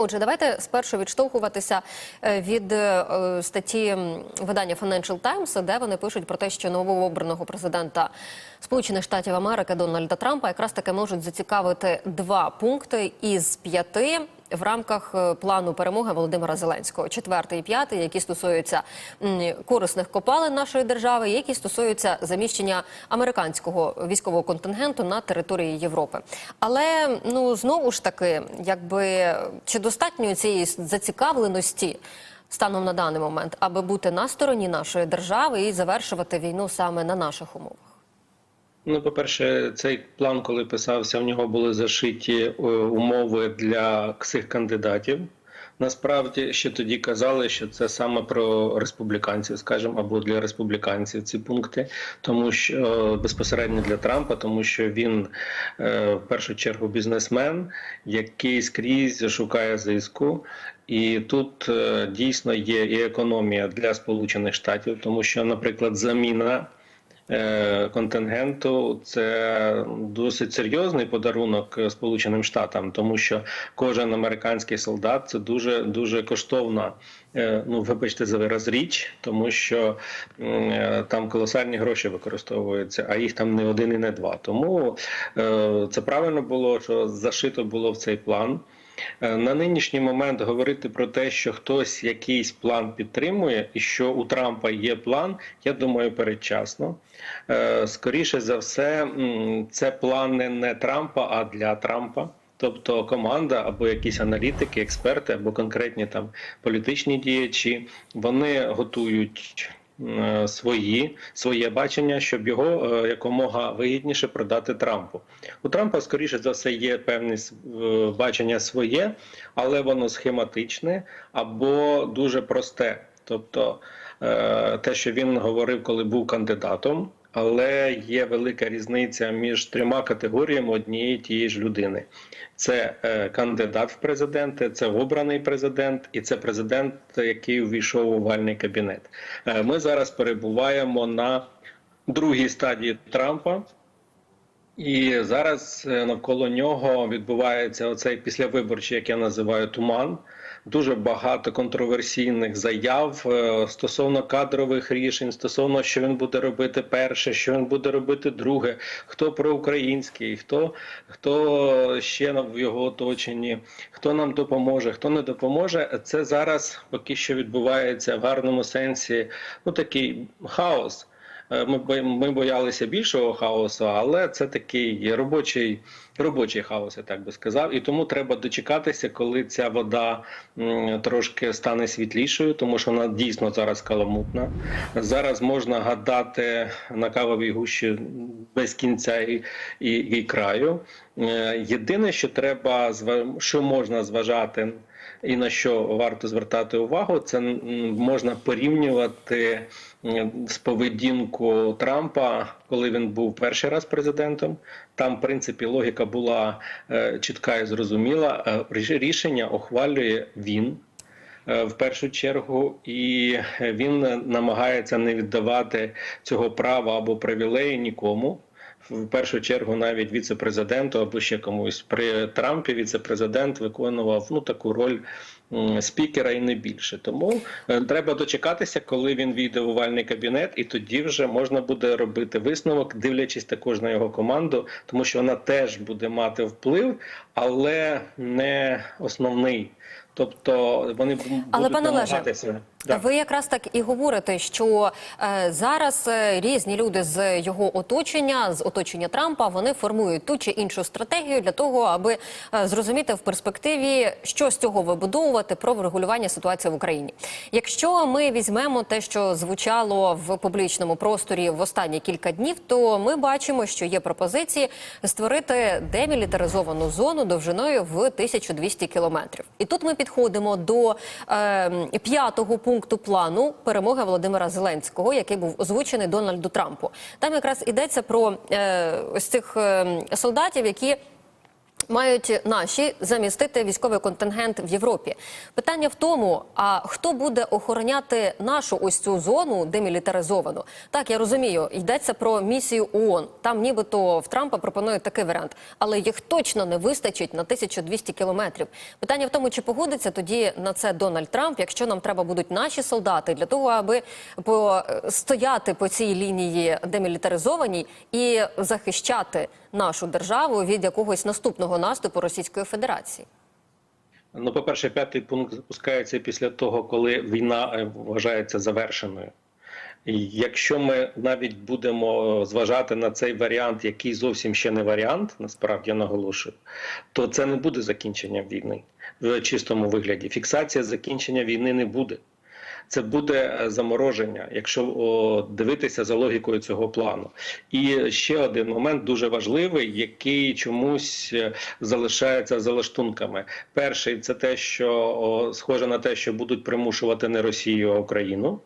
Отже, давайте спершу відштовхуватися е, від е, статті видання Financial Times, де вони пишуть про те, що новообраного президента Сполучених Штатів Америки Дональда Трампа якраз таки можуть зацікавити два пункти із п'яти в рамках е, плану перемоги Володимира Зеленського. Четвертий і п'ятий, які стосуються корисних копалин нашої держави, які стосуються заміщення американського військового контингенту на території Європи. Але ну знову ж таки, якби чи достатньо цієї зацікавленості станом на даний момент, аби бути на стороні нашої держави і завершувати війну саме на наших умовах? Ну, по-перше, цей план, коли писався, в нього були зашиті е, умови для цих кандидатів. Насправді ще тоді казали, що це саме про республіканців, скажімо, або для республіканців ці пункти, тому що е, безпосередньо для Трампа, тому що він е, в першу чергу бізнесмен, який скрізь шукає зиску. І тут дійсно є і економія для Сполучених Штатів, тому що, наприклад, заміна контингенту це досить серйозний подарунок Сполученим Штатам, тому що кожен американський солдат це дуже дуже коштовна. е, Ну, вибачте за вираз річ, тому що е, там колосальні гроші використовуються, а їх там не один і не два. Тому е, це правильно було, що зашито було в цей план. Е, На нинішній момент говорити про те, що хтось якийсь план підтримує, і що у Трампа є план, я думаю, передчасно. Е, Скоріше за все, це плани не Трампа, а для Трампа. Тобто команда або якісь аналітики, експерти, або конкретні там політичні діячі, вони готують свої своє бачення, щоб його е, якомога вигідніше продати Трампу. У Трампа, скоріше за все, є певне е, бачення своє, але воно схематичне або дуже просте. Тобто е, те, що він говорив, коли був кандидатом. Але є велика різниця між трьома категоріями однієї тієї ж людини: це е, кандидат в президенти, це обраний президент, і це президент, який увійшов у овальний кабінет. Е, ми зараз перебуваємо на другій стадії Трампа. І зараз е, навколо нього відбувається оцей післявиборчий, як я називаю, туман. Дуже багато контроверсійних заяв е, стосовно кадрових рішень, стосовно що він буде робити перше, що він буде робити друге, хто проукраїнський, хто хто ще в його оточенні, хто нам допоможе, хто не допоможе. Це зараз поки що відбувається в гарному сенсі. Ну такий хаос. Е, Ми ми боялися більшого хаосу, але це такий робочий робочий хаос, я так би сказав. І тому треба дочекатися, коли ця вода трошки стане світлішою, тому що вона дійсно зараз каламутна. Зараз можна гадати на кавовій гущі без кінця і, і, і краю. Е, Єдине, що треба що можна зважати. І на що варто звертати увагу, це можна порівнювати з поведінку Трампа, коли він був перший раз президентом. Там, в принципі, логіка була е, чітка і зрозуміла. Е, Рішення ухвалює він. е, В першу чергу, і він намагається не віддавати цього права або привілеї нікому. В першу чергу навіть віце-президенту або ще комусь при Трампі віце-президент виконував ну таку роль спікера і не більше. Тому е, треба дочекатися, коли він війде в овальний кабінет, і тоді вже можна буде робити висновок, дивлячись також на його команду, тому що вона теж буде мати вплив, але не основний. Тобто вони будуть Але, пане намагатися. Да. Ви якраз так і говорите, що е, зараз е, різні люди з його оточення, з оточення Трампа, вони формують ту чи іншу стратегію для того, аби е, зрозуміти в перспективі, що з цього вибудовувати про врегулювання ситуації в Україні. Якщо ми візьмемо те, що звучало в публічному просторі в останні кілька днів, то ми бачимо, що є пропозиції створити демілітаризовану зону довжиною в 1200 кілометрів. І тут ми підходимо до е, п'ятого пункту плану перемоги Володимира Зеленського, який був озвучений Дональду Трампу. Там якраз йдеться про е, ось цих е, солдатів, які Мають наші замістити військовий контингент в Європі. Питання в тому: а хто буде охороняти нашу ось цю зону демілітаризовану? Так, я розумію, йдеться про місію ООН. Там нібито в Трампа пропонують такий варіант, але їх точно не вистачить на 1200 кілометрів. Питання в тому, чи погодиться тоді на це Дональд Трамп, якщо нам треба будуть наші солдати для того, аби по стояти по цій лінії демілітаризованій і захищати нашу державу від якогось наступного наступу Російської Федерації. Ну, по-перше, п'ятий пункт запускається після того, коли війна е, вважається завершеною. Якщо ми навіть будемо зважати на цей варіант, який зовсім ще не варіант, насправді я наголошую, то це не буде закінчення війни в чистому вигляді. Фіксація закінчення війни не буде. Це буде е, замороження, якщо дивитися за логікою цього плану. І ще один момент дуже важливий, який чомусь е, залишається за лаштунками. Перший це те, що схоже на те, що будуть примушувати не Росію, а Україну.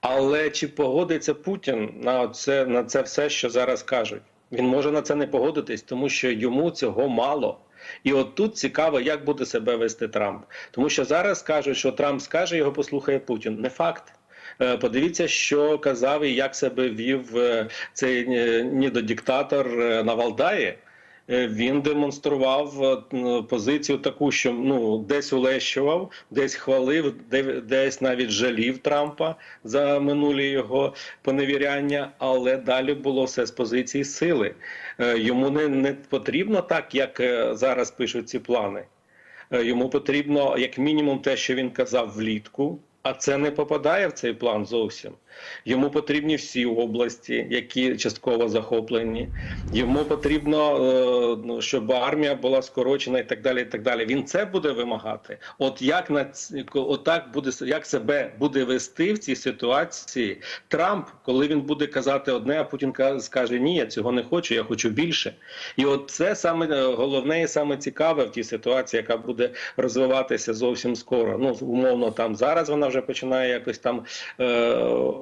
Але чи погодиться Путін на це на це все, що зараз кажуть? Він може на це не погодитись, тому що йому цього мало. І от тут цікаво, як буде себе вести Трамп, тому що зараз кажуть, що Трамп скаже, його послухає Путін. Не факт. Е, Подивіться, що казав і як себе вів е, цей е, нідодиктатор на Валдаї. Е, Він демонстрував е, позицію таку, що ну десь улещував, десь хвалив, десь навіть жалів Трампа за минулі його поневіряння, але далі було все з позиції сили. Е, Йому не, не потрібно так, як зараз пишуть ці плани. Йому потрібно як мінімум те, що він казав влітку. А це не попадає в цей план зовсім. Йому потрібні всі області, які частково захоплені. Йому потрібно, е, ну, щоб армія була скорочена і так далі. І так далі. Він це буде вимагати. От як на отак буде як себе буде вести в цій ситуації Трамп, коли він буде казати одне, а Путін скаже ні, я цього не хочу, я хочу більше. І от це саме е, головне і саме цікаве в тій ситуації, яка буде розвиватися зовсім скоро. Ну умовно, там зараз вона вже починає якось там е,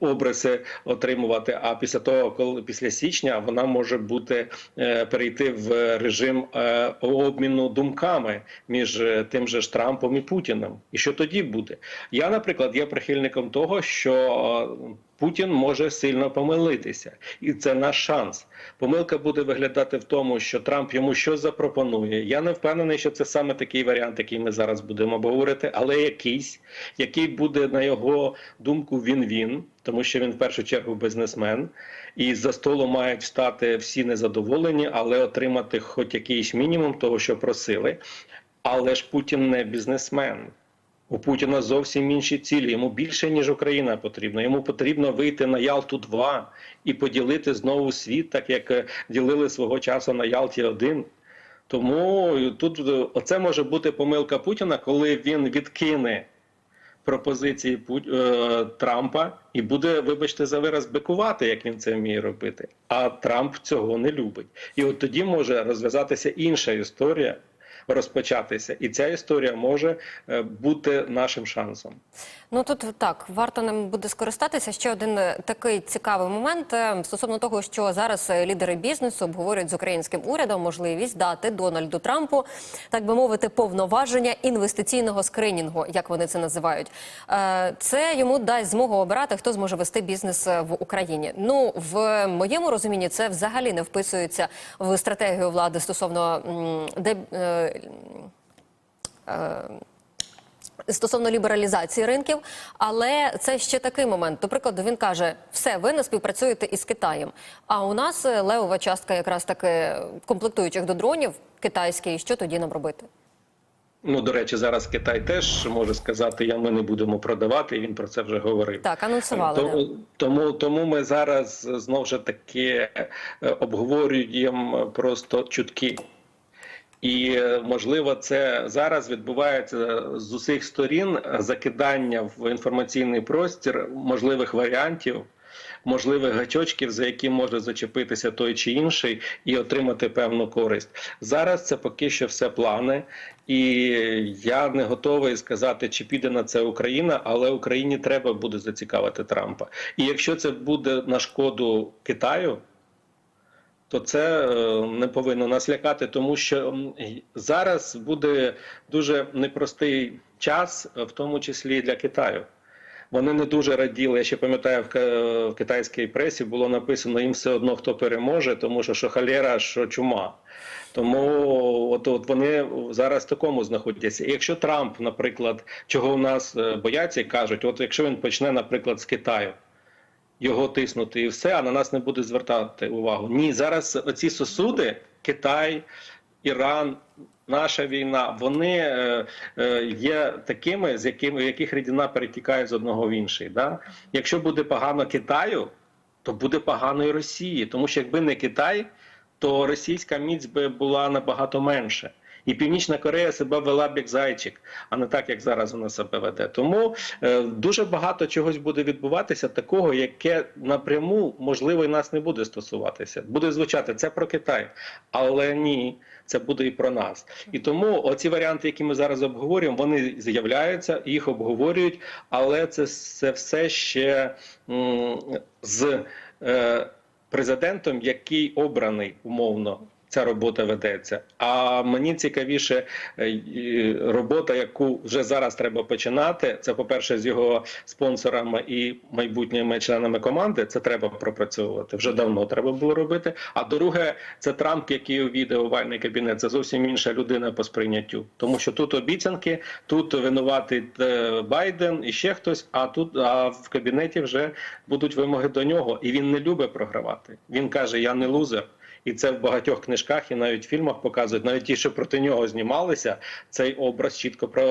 обриси отримувати. А після того, коли після січня вона може бути е, перейти в режим е, обміну думками між е, тим же ж Трампом і Путіним. І що тоді буде? Я, наприклад, є прихильником того, що Путін може сильно помилитися, і це наш шанс. Помилка буде виглядати в тому, що Трамп йому щось запропонує. Я не впевнений, що це саме такий варіант, який ми зараз будемо обговорити, але якийсь, який буде на його думку він-він, тому що він в першу чергу бізнесмен, і за столу мають встати всі незадоволені, але отримати хоч якийсь мінімум того, що просили. Але ж Путін не бізнесмен. У Путіна зовсім інші цілі. Йому більше ніж Україна потрібно. Йому потрібно вийти на Ялту 2 і поділити знову світ, так як е, ділили свого часу на Ялті 1 Тому тут е, оце може бути помилка Путіна, коли він відкине пропозиції е, Трампа і буде, вибачте, за вираз бикувати, як він це вміє робити. А Трамп цього не любить. І от тоді може розв'язатися інша історія. Розпочатися, і ця історія може е, бути нашим шансом. Ну тут так варто ним буде скористатися. Ще один е, такий цікавий момент е, стосовно того, що зараз е, лідери бізнесу обговорюють з українським урядом можливість дати Дональду Трампу, так би мовити, повноваження інвестиційного скринінгу, як вони це називають. Це йому дасть змогу обирати, хто зможе вести бізнес в Україні. Ну в моєму розумінні це взагалі не вписується в стратегію влади стосовно де. Стосовно лібералізації ринків, але це ще такий момент. До прикладу, він каже: все, ви не співпрацюєте із Китаєм. А у нас е, левова частка якраз таки комплектуючих до дронів китайський. Що тоді нам робити? Ну до речі, зараз Китай теж може сказати, я ми не будемо продавати. і Він про це вже говорив. Так, анонсували. да. Тому, тому, тому ми зараз знову ж таки е, обговорюємо просто чутки. І е, можливо, це зараз відбувається з усіх сторін закидання в інформаційний простір можливих варіантів, можливих гачочків, за які може зачепитися той чи інший, і отримати певну користь. Зараз це поки що все плани, і я не готовий сказати, чи піде на це Україна, але Україні треба буде зацікавити Трампа. І якщо це буде на шкоду Китаю то це е, не повинно нас лякати, тому що зараз буде дуже непростий час, е, в тому числі для Китаю. Вони не дуже раділи. Я ще пам'ятаю, в, китайській пресі було написано їм все одно хто переможе, тому що що халера, що чума. Тому от, от вони зараз в такому знаходяться. І якщо Трамп, наприклад, чого у нас е, бояться кажуть, от якщо він почне, наприклад, з Китаю. Його тиснути і все, а на нас не буде звертати увагу. Ні, зараз оці сосуди, Китай, Іран, наша війна, вони е, е, є такими, з якими яких рідина перетікає з одного в інший. Да? Якщо буде погано Китаю, то буде погано і Росії, тому що якби не Китай, то російська міць би була набагато менше. І Північна Корея себе вела б як зайчик, а не так, як зараз вона себе веде. Тому е, дуже багато чогось буде відбуватися, такого, яке напряму можливо і нас не буде стосуватися. Буде звучати це про Китай, але ні, це буде і про нас. І тому оці варіанти, які ми зараз обговорюємо, вони з'являються, їх обговорюють, але це, це все ще з е, президентом, який обраний умовно. Ця робота ведеться. А мені цікавіше е, робота, яку вже зараз треба починати. Це, по-перше, з його спонсорами і майбутніми членами команди. Це треба пропрацьовувати. Вже давно треба було робити. А друге, це Трамп, який увійде овальний кабінет. Це зовсім інша людина по сприйняттю. Тому що тут обіцянки, тут винуватий е, Байден і ще хтось. А тут а в кабінеті вже будуть вимоги до нього. І він не любить програвати. Він каже: Я не лузер. І це в багатьох книжках і навіть фільмах показують, навіть ті, що проти нього знімалися, цей образ чітко про,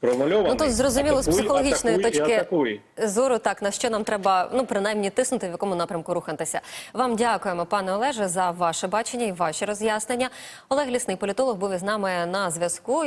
промальований. Ну, то зрозуміло, з психологічної атакуй точки атакуй. зору, так на що нам треба ну принаймні тиснути, в якому напрямку рухатися. Вам дякуємо, пане Олеже, за ваше бачення і ваші роз'яснення. Олег Лісний, політолог, був із нами на зв'язку.